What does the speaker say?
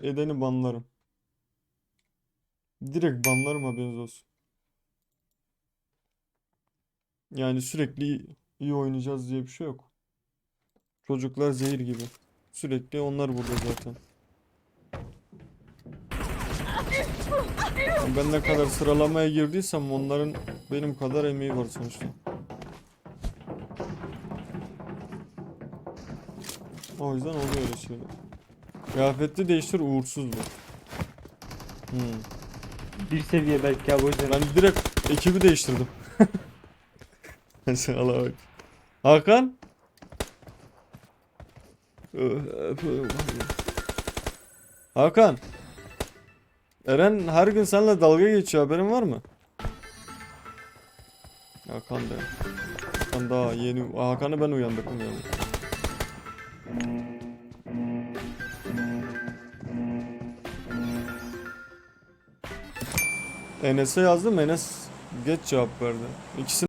edeni banlarım. Direkt banlarım haberiniz olsun. Yani sürekli iyi, oynayacağız diye bir şey yok. Çocuklar zehir gibi. Sürekli onlar burada zaten. Ben ne kadar sıralamaya girdiysem onların benim kadar emeği var sonuçta. O yüzden oluyor öyle şeyler. Kıyafeti değiştir uğursuz bu. Hmm. Bir seviye belki abi o yüzden. Ben direkt ekibi değiştirdim. Mesela bak. Hakan? Hakan. Eren her gün seninle dalga geçiyor haberin var mı? Hakan da. Hakan daha yeni. Hakan'ı ben uyandırdım yani. Enes'e yazdım. Enes geç cevap verdi. İkisi